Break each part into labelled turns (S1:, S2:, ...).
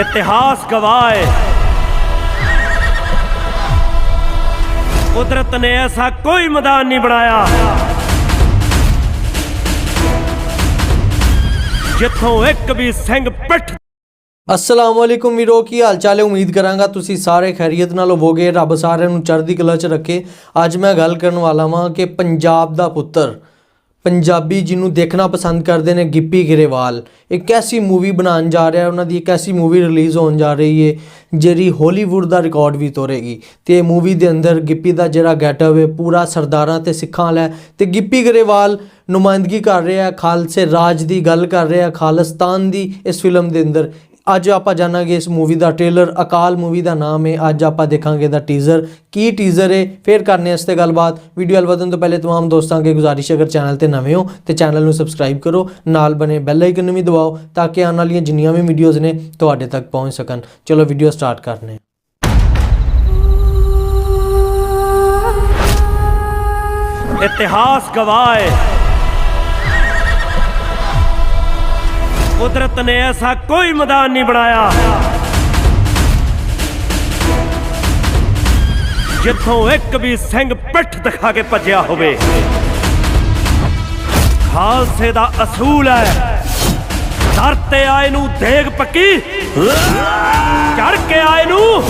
S1: ਇਤਿਹਾਸ ਗਵਾਏ। ਕੁਦਰਤ ਨੇ ਐਸਾ ਕੋਈ ਮੈਦਾਨ ਨਹੀਂ ਬਣਾਇਆ। ਜਿੱਥੋਂ ਇੱਕ ਵੀ ਸਿੰਘ ਪਿੱਠ
S2: ਅਸਲਾਮ ਵਾਲੇਕੁਮ ਵੀਰੋ, ਕੀ ਹਾਲ ਚਾਲ ਹੈ? ਉਮੀਦ ਕਰਾਂਗਾ ਤੁਸੀਂ ਸਾਰੇ ਖੈਰੀਅਤ ਨਾਲ ਹੋਵੋਗੇ। ਰੱਬ ਸਾਰਿਆਂ ਨੂੰ ਚੜ੍ਹਦੀ ਕਲਾ 'ਚ ਰੱਖੇ। ਅੱਜ ਮੈਂ ਗੱਲ ਕਰਨ ਵਾਲਾ ਹਾਂ ਕਿ ਪੰਜਾਬ ਦਾ ਪੁੱਤਰ ਪੰਜਾਬੀ ਜਿਹਨੂੰ ਦੇਖਣਾ ਪਸੰਦ ਕਰਦੇ ਨੇ ਗਿੱਪੀ ਗਰੇਵਾਲ। ਇੱਕ ਐਸੀ ਮੂਵੀ ਬਣਾਉਣ ਜਾ ਰਿਹਾ, ਉਹਨਾਂ ਦੀ ਇੱਕ ਐਸੀ ਮੂਵੀ ਰਿਲੀਜ਼ ਹੋਣ ਜਾ ਰਹੀ ਹੈ ਜਿਹੜੀ ਹਾਲੀਵੁੱਡ ਦਾ ਰਿਕਾਰਡ ਵੀ ਤੋੜੇਗੀ ਤੇ ਮੂਵੀ ਦੇ ਅੰਦਰ ਗਿੱਪੀ ਦਾ ਜਿਹੜਾ ਗੈਟਅਪ ਹੈ ਪੂਰਾ ਸਰਦਾਰਾਂ ਤੇ ਸਿੱਖਾਂ ਵਾਲਾ ਹੈ। ਤੇ ਗਿੱਪੀ ਗਰੇਵਾਲ ਨੁਮਾਇੰਦਗੀ ਕਰ ਰਿਹਾ, ਖਾਲਸੇ ਰਾਜ ਦੀ ਗੱਲ ਕਰ ਰਿਹਾ ਹੈ ਖਾਲਿਸਤਾਨ ਦੀ ਇਸ ਫਿਲਮ ਦੇ ਅੰਦਰ। ਅੱਜ ਆਪਾਂ ਜਾਣਾਂਗੇ ਇਸ ਮੂਵੀ ਦਾ ਟ੍ਰੇਲਰ ਅਕਾਲ ਮੂਵੀ ਦਾ ਨਾਮ ਹੈ ਅੱਜ ਆਪਾਂ ਦੇਖਾਂਗੇ ਦਾ ਟੀਜ਼ਰ ਕੀ ਟੀਜ਼ਰ ਹੈ ਫੇਰ ਕਰਨੇ ਇਸ ਤੇ ਗੱਲਬਾਤ ਵੀਡੀਓ ਵੱਲ ਵਧਣ ਤੋਂ ਪਹਿਲੇ तमाम ਦੋਸਤਾਂ ਅੱਗੇ ਗੁਜ਼ਾਰਿਸ਼ ਹੈ, ਅਗਰ ਚੈਨਲ ਤੇ ਨਵੇਂ ਹੋ ਤੇ ਚੈਨਲ ਨੂੰ ਸਬਸਕ੍ਰਾਈਬ ਕਰੋ ਨਾਲ ਬਨੇ ਬੈਲ ਆਈਕਨ ਨੂੰ ਵੀ ਦਬਾਓ ਤਾਂ ਕਿ ਆਉਣ ਵਾਲੀਆਂ ਜਿੰਨੀਆਂ ਵੀ ਵੀਡੀਓਜ਼ ਨੇ ਤੁਹਾਡੇ ਤੱਕ ਪਹੁੰਚ ਸਕਣ ਚਲੋ ਵੀਡੀਓ ਸਟਾਰਟ ਕਰਨੇ ਹਾਂ।
S1: ਇਤਿਹਾਸ ਗਵਾਏ ਕੁਦਰਤ ਨੇ ਐਸਾ ਕੋਈ ਮੈਦਾਨ ਨਹੀਂ ਬਣਾਇਆ। ਜਿੱਥੋਂ ਇੱਕ ਵੀ ਸਿੰਘ ਪਿੱਠ ਦਿਖਾ ਕੇ ਭੱਜਿਆ ਹੋਵੇ। ਖਾਲਸੇ ਦਾ ਅਸੂਲ ਹੈ। ਦਰ ਤੇ ਆਏ ਨੂੰ ਦੇਗ ਪੱਕੀ। ਚੜ ਕੇ ਆਏ ਨੂੰ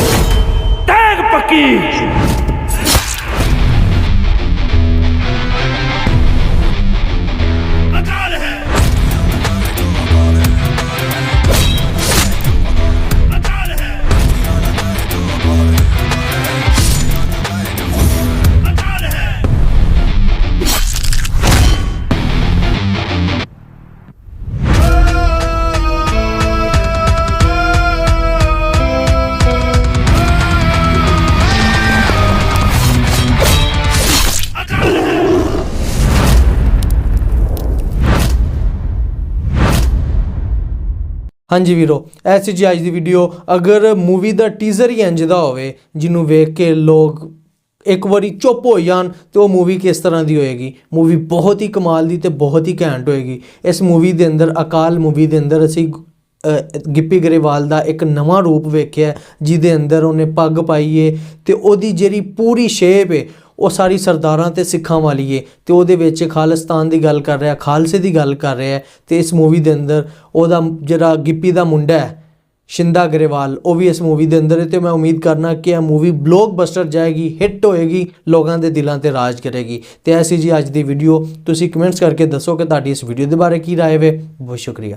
S2: ਹਾਂਜੀ ਵੀਰੋ ਐਸੀ ਜੀ ਅੱਜ ਦੀ ਵੀਡੀਓ ਅਗਰ ਮੂਵੀ ਦਾ ਟੀਜ਼ਰ ਹੀ ਇੰਜ ਦਾ ਹੋਵੇ, ਜਿਹਨੂੰ ਵੇਖ ਕੇ ਲੋਕ ਇੱਕ ਵਾਰੀ ਚੁੱਪ ਹੋ ਜਾਣ ਤੇ ਉਹ ਮੂਵੀ ਕਿਸ ਤਰ੍ਹਾਂ ਦੀ ਹੋਏਗੀ? ਮੂਵੀ ਬਹੁਤ ਹੀ ਕਮਾਲ ਦੀ ਤੇ ਬਹੁਤ ਹੀ ਘੈਂਟ ਹੋਏਗੀ। ਇਸ ਮੂਵੀ ਦੇ ਅੰਦਰ, ਅਕਾਲ ਮੂਵੀ ਦੇ ਅੰਦਰ ਅਸੀਂ ਗਿੱਪੀ ਗਰੇਵਾਲ ਦਾ ਇੱਕ ਨਵਾਂ ਰੂਪ ਵੇਖਿਆ ਜਿਹਦੇ ਅੰਦਰ ਉਹਨੇ ਪੱਗ ਪਾਈ ਏ ਤੇ ਉਹਦੀ ਜਿਹੜੀ ਪੂਰੀ ਸ਼ੇਪ ਏ ਉਹ ਸਾਰੀ ਸਰਦਾਰਾਂ ਤੇ ਸਿੱਖਾਂ ਵਾਲੀ ਏ ਤੇ ਉਹਦੇ ਵਿੱਚ ਖਾਲਿਸਤਾਨ ਦੀ ਗੱਲ ਕਰ ਰਿਹਾ, ਖਾਲਸੇ ਦੀ ਗੱਲ ਕਰ ਰਿਹਾ ਹੈ ਤੇ ਇਸ ਮੂਵੀ ਦੇ ਅੰਦਰ ਉਹਦਾ ਜਿਹੜਾ ਗਿੱਪੀ ਦਾ ਮੁੰਡਾ ਹੈ, ਸ਼ਿੰਦਾ ਗਰੇਵਾਲ ਉਹ ਵੀ ਇਸ ਮੂਵੀ ਦੇ ਅੰਦਰ ਹੈ ਤੇ ਮੈਂ ਉਮੀਦ ਕਰਨਾ ਕਿ ਇਹ ਮੂਵੀ ਬਲੌਕਬਸਟਰ ਜਾਏਗੀ ਹਿੱਟ ਹੋਏਗੀ, ਲੋਕਾਂ ਦੇ ਦਿਲਾਂ ਤੇ ਰਾਜ ਕਰੇਗੀ। ਤੇ ਐਸੀ ਜੀ ਅੱਜ ਦੀ ਵੀਡੀਓ ਤੁਸੀਂ ਕਮੈਂਟਸ ਕਰਕੇ ਦੱਸੋ ਕਿ ਤੁਹਾਡੀ ਇਸ ਵੀਡੀਓ ਦੇ ਬਾਰੇ ਕੀ ਰਾਏ ਵੇ। ਬਹੁਤ ਸ਼ੁਕਰੀਆ।